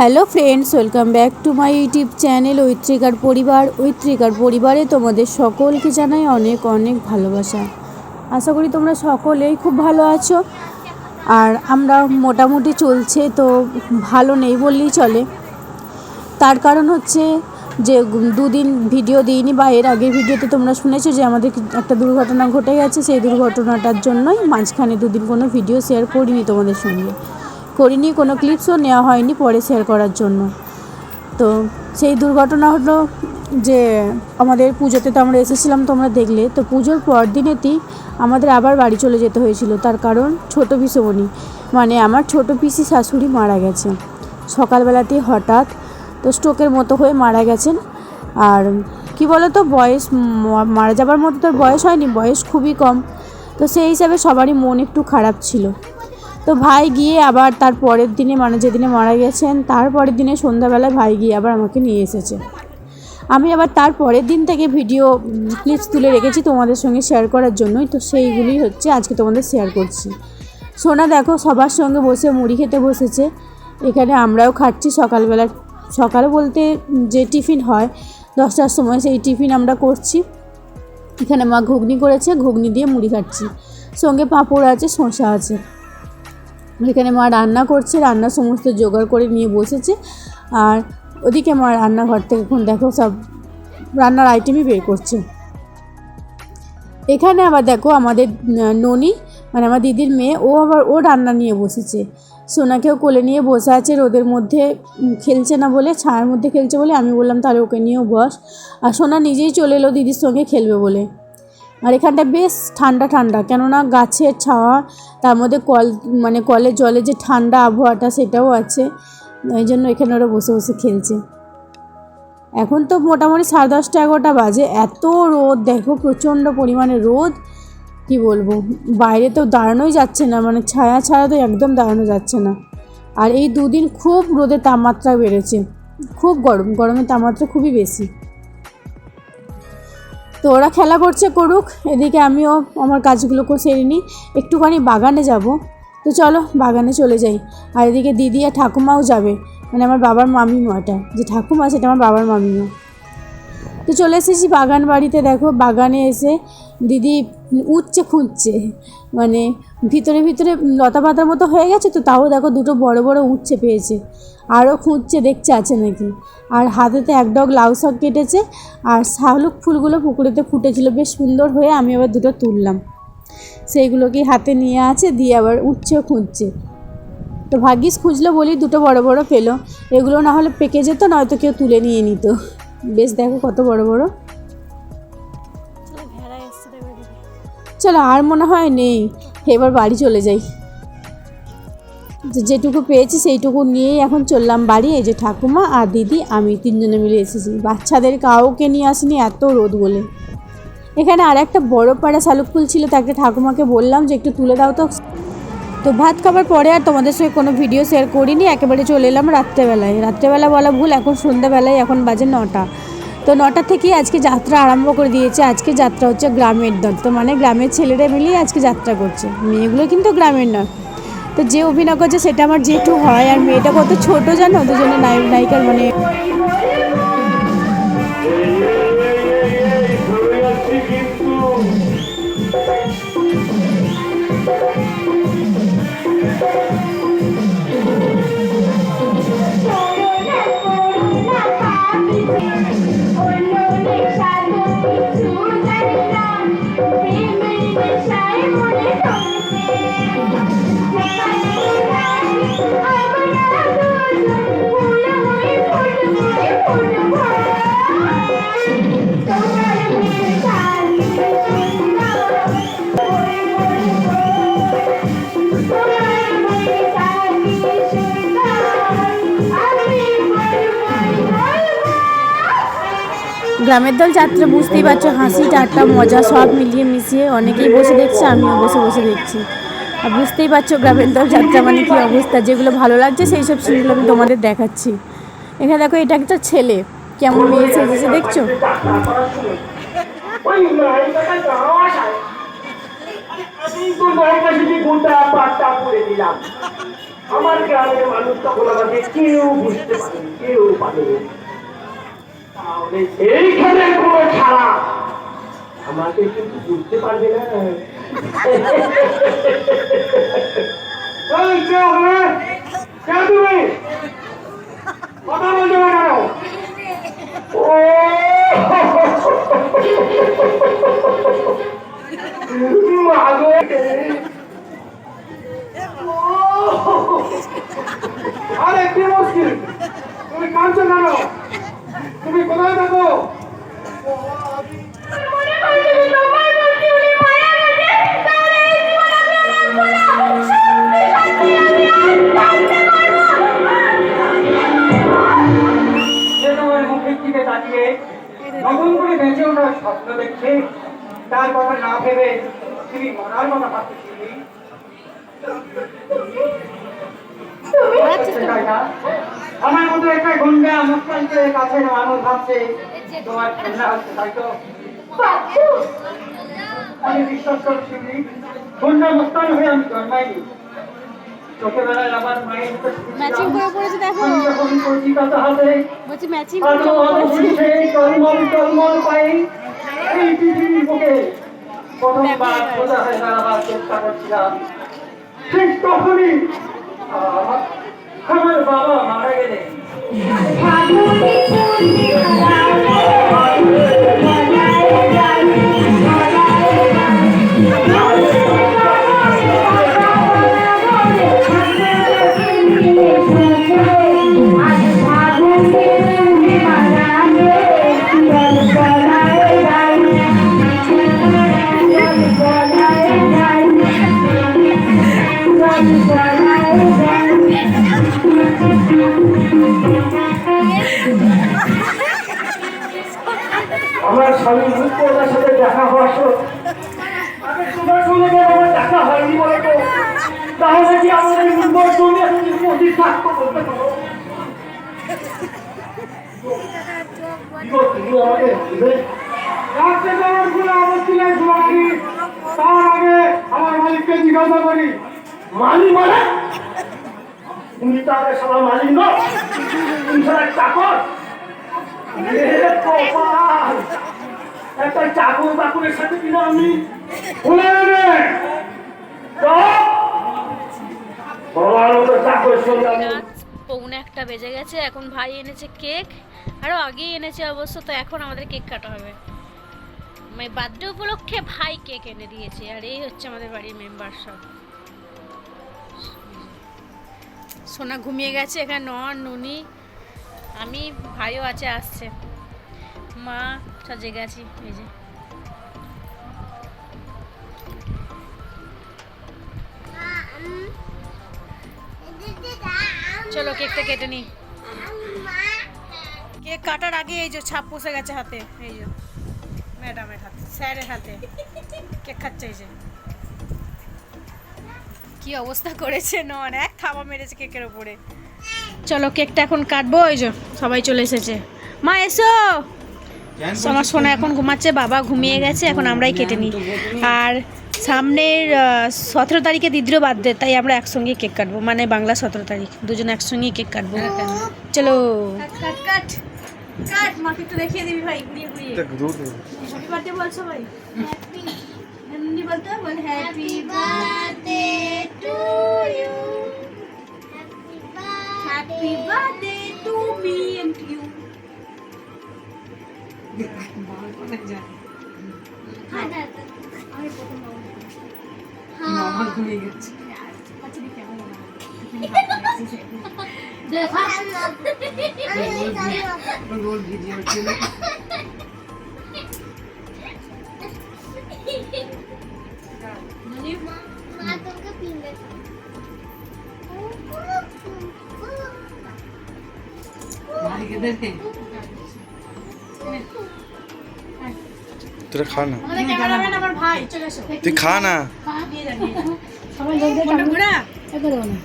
Hello friends, welcome back to my YouTube channel ঐত্রিকার পরিবার। ঐত্রিকার পরিবারে তোমাদের সকলকে জানাই অনেক অনেক ভালোবাসা। আশা করি তোমরা সকলেই খুব ভালো আছো। আর আমরা মোটামুটি চলছে, তো ভালো নেই বললেই চলে। তার কারণ হচ্ছে যে দুদিন ভিডিও দিইনি বা এর আগের ভিডিওতে তোমরা শুনেছো যে আমাদের একটা দুর্ঘটনা ঘটে গেছে, সেই দুর্ঘটনাটার জন্যই মাঝখানে দুদিন কোনো ভিডিও শেয়ার করিনি তোমাদের সঙ্গে। করিনি, কোনো ক্লিপসও নেওয়া হয়নি পরে শেয়ার করার জন্য। তো সেই দুর্ঘটনা হলো যে আমাদের পুজোতে তো আমরা এসেছিলাম, তোমরা দেখলে। তো পুজোর পর দিনেতেই আমাদের আবার বাড়ি চলে যেতে হয়েছিল। তার কারণ ছোটো পিসেমণি মানে আমার ছোটো পিসি শাশুড়ি মারা গেছে। সকালবেলাতেই হঠাৎ তো স্ট্রোকের মতো হয়ে মারা গেছেন। আর কি বলো তো বয়স মারা যাবার মতো তোর বয়স হয়নি, বয়স খুবই কম। তো সেই হিসাবে সবারই মন একটু খারাপ ছিল। তো ভাই গিয়ে আবার তার পরের দিনে মানে যেদিনে মারা গেছেন, তার পরের দিনে সন্ধ্যাবেলায় ভাই গিয়ে আবার আমাকে নিয়ে এসেছে। আমি আবার তার পরের দিন থেকে ভিডিও ক্লিপস তুলে রেখেছি তোমাদের সঙ্গে শেয়ার করার জন্যই। তো সেইগুলি হচ্ছে আজকে তোমাদের শেয়ার করছি। সোনা, দেখো, সবার সঙ্গে বসে মুড়ি খেতে বসেছে। এখানে আমরাও খাচ্ছি সকালবেলা। সকালে বলতে যে টিফিন হয়, দশটার সময় সেই টিফিন আমরা করছি। এখানে মা ঘুগনি করেছে, ঘুগনি দিয়ে মুড়ি খাচ্ছি। সঙ্গে পাঁপড় আছে, শসা আছে। এখানে মা রান্না করছে রান্না সমস্ত জোগাড় করে নিয়ে বসেছে। আর ওদিকে মা রান্নাঘর থেকে এখন দেখো সব রান্নার আইটেমই বের করছে। এখানে আবার দেখো আমাদের ননি মানে আমার দিদির মেয়ে, ও আবার, ও রান্না নিয়ে বসেছে। সোনাকেও কোলে নিয়ে বসে আছে, রোদের মধ্যে খেলছে না বলে, ছায়ার মধ্যে খেলছে বলে, আমি বললাম, তাহলে ওকে নিয়েও বস। আর সোনা নিজেই চলে এলো দিদির সঙ্গে খেলবে বলে। আর এখানটা বেশ ঠান্ডা ঠান্ডা। কেননা গাছের ছাওয়া তার মধ্যে কল মানে কলের জলে যে ঠান্ডা আবহাওয়াটা সেটাও আছে। এই জন্য এখানে ওরা বসে বসে খেলছে। এখন তো মোটামুটি সাড়ে দশটা, এগারোটা বাজে। এত রোদ, দেখো প্রচণ্ড পরিমাণে রোদ। কি বলব? বাইরে তো দাঁড়ানোই যাচ্ছে না মানে ছায়া ছাড়া তো একদম দাঁড়ানো যাচ্ছে না। আর এই দুদিন খুব রোদের তাপমাত্রা বেড়েছে। খুব গরম, গরমের তাপমাত্রা খুবই বেশি। তো ওরা খেলা করছে করুক, এদিকে আমিও আমার কাজগুলোকে সেরে নিই। একটুখানি বাগানে যাব। তো চলো, বাগানে চলে যাই। আর এদিকে দিদি আর ঠাকুমাও যাবে। মানে আমার বাবার মামিমাটা। যে ঠাকুমা, সেটা আমার বাবার মামিমা। তো চলে এসেছি বাগান বাড়িতে। দেখো, বাগানে এসে দিদি উঠছে খুঁজছে। মানে ভিতরে ভিতরে লতা পাতার মতো হয়ে গেছে তো, তাও দেখো দুটো বড় বড় উচ্ছে পেয়েছে। আরও খুঁজছে দেখছে আছে নাকি। আর হাতেতে এক ডগ লাউ শাক কেটেছে আর শাহলুক ফুলগুলো পুকুরেতে ফুটেছিল। বেশ সুন্দর হয়ে আমি আবার দুটো তুললাম। সেইগুলোকে হাতে নিয়ে আছে দিয়ে আবার উঠছেও খুঁজছে। তো ভাগ্যিস খুঁজলো বলি দুটো বড় বড় পেল। এগুলো না হলে পেকে যেত নয়তো কেউ তুলে নিয়ে নিত। বেশ দেখো কত বড় বড়। চলো আর মনে হয় নেই। এবার বাড়ি চলে যাই। যেটুকু পেয়েছি সেইটুকু নিয়েই এখন চললাম বাড়ি। এই যে ঠাকুমা আর দিদি, আমি তিনজনে মিলে এসেছি। বাচ্চাদের কাউকে নিয়ে আসিনি, এত রোদ বলে। এখানে আর একটা বড় পাড়া শালুক ফুল ছিল, তাকে ঠাকুমাকে বললাম যে একটু তুলে দাও তো। তো ভাত খাবার পরে আর তোমাদের সঙ্গে কোনো ভিডিও শেয়ার করিনি, একেবারে চলে এলাম রাত্রেবেলায়। রাত্রেবেলা বলা ভুল, এখন সন্ধ্যাবেলায়, এখন বাজে নটা। তো নটা থেকেই আজকে যাত্রা আরম্ভ করে দিয়েছে। আজকে যাত্রা হচ্ছে গ্রামের দল তো মানে গ্রামের ছেলেরা মিলিয়ে আজকে যাত্রা করছে। মেয়েগুলো কিন্তু গ্রামের নয়। তো যে অভিনয় করছে সেটা আমার জেঠু হয় আর মেয়েটা কত ছোট জানো? দুজনে নায়ক নায়িকার মানে গ্রামের দল যাত্রা, বুঝতেই পারছ, হাসি ঠাট্টা মজা, সব মিলিয়ে মিশিয়ে অনেকেই বসে দেখছে, আমিও বসে বসে দেখছি। আর বুঝতেই পারছ, গ্রামের দল যাত্রা মানে কী অবস্থা? যেগুলো ভালো লাগছে, সেই সব সিনগুলো আমি তোমাদের দেখাচ্ছি। এখানে দেখো, এটা একটা ছেলে। কেমন মেয়ে সেজেছে দেখছ? আমার গ্রামের মানুষ তখন আমাকে কেউ বুঝতে পারেনি, কেউ তাহলে এইখানে কোনো ছাড়া আমাকে কিন্তু বুঝতে পারবে না এই কে হবে? কে তুমি? কথা বলছো না কেন? ও মাগো দিকে নতুন করে বেঁচে ওঠার স্বপ্ন দেখছে তার কথা না ভেবে তুমি মরার কথা ভাবতেছিলি সেটাই আমার মতো একটা গুন্ডা মুসকানকে কাছে মানুষ ভাবছে, তোমার ঠান্ডা হচ্ছে, তাই আমি বিশ্বাস করছি গুন্ডা মুস্তান হয়ে আমি জন্মাইনি। ম্যাচিং করে পড়েছে দেখো। বলছি ম্যাচিং ঠিক তখনই আমার বাবা মারা গেলেন। আমার স্বামী মুখ্যতার সাথে দেখা হওয়ার আমি তোমার সঙ্গে আমার দেখা হয়নি বলে তো। তাহলে কি আমাদের তুমি এখন উপস্থিত থাকতো বলতে তার আগে আমার মালিককে জিজ্ঞাসা করি। মালিক মানে? মালিক নয় তুমি সবার চাকর। একটা চাকর বাকুরের সাথে কিনা আমি পৌনে একটা বেজে গেছে, এখন ভাই এনেছে কেক। আরও আগেই এনেছে অবশ্য, তো এখন আমাদের কেক কাটা হবে। মানে বার্থডে উপলক্ষে ভাই কেক এনে দিয়েছে, আর এই হচ্ছে আমাদের বাড়ির মেম্বার সব। সোনা ঘুমিয়ে গেছে, এখানে নন, নুনি, আমি, ভাইও আছে, আসছে। মা, সব জেগে আছি, এই যে। চলো, কেকটা কেটে নি। কেক কাটার আগে এই যে ছাপ বসে গেছে হাতে, এই যে। ম্যাডামের হাতে, স্যারের হাতে। কেক খাচ্ছে, এই যে। কি অবস্থা করেছে নন? এক থাবা মেরেছে কেকের ওপরে। চলো কেকটা এখন কাটবো ওই যে সবাই চলে এসেছে। মা এসো! আমার সোনা এখন ঘুমাচ্ছে বাবা ঘুমিয়ে গেছে এখন আমরাই কেটে নিই। আর সামনের সতেরো তারিখে দিদ্র বার্থডে তাই আমরা একসঙ্গে কেক কাটবো। মানে বাংলা সতেরো তারিখ দুজন একসঙ্গেই কেক কাটবো। চলো। কাট কাট কাট মাকে একটু দেখিয়ে দিবি ভাই আমাদের ক্যামেরাম্যান আমার ভাই চলে এসো তুই খা না। ঘোরা। একবার না।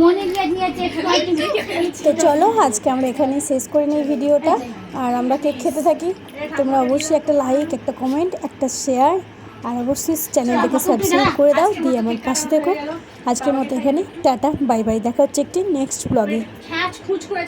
মনে তো চলো আজকে আমরা এখানেই শেষ করে নিই ভিডিওটা। আর আমরা কেক খেতে থাকি। তোমরা অবশ্যই একটা লাইক একটা কমেন্ট একটা শেয়ার আর অবশ্যই চ্যানেলটাকে সাবস্ক্রাইব করে দাও, দিয়ে আমার পাশে থেকো। আজকের মতো এখানে, টাটা, বাই বাই। দেখা হচ্ছে একটি নেক্সট ব্লগে খুচ করে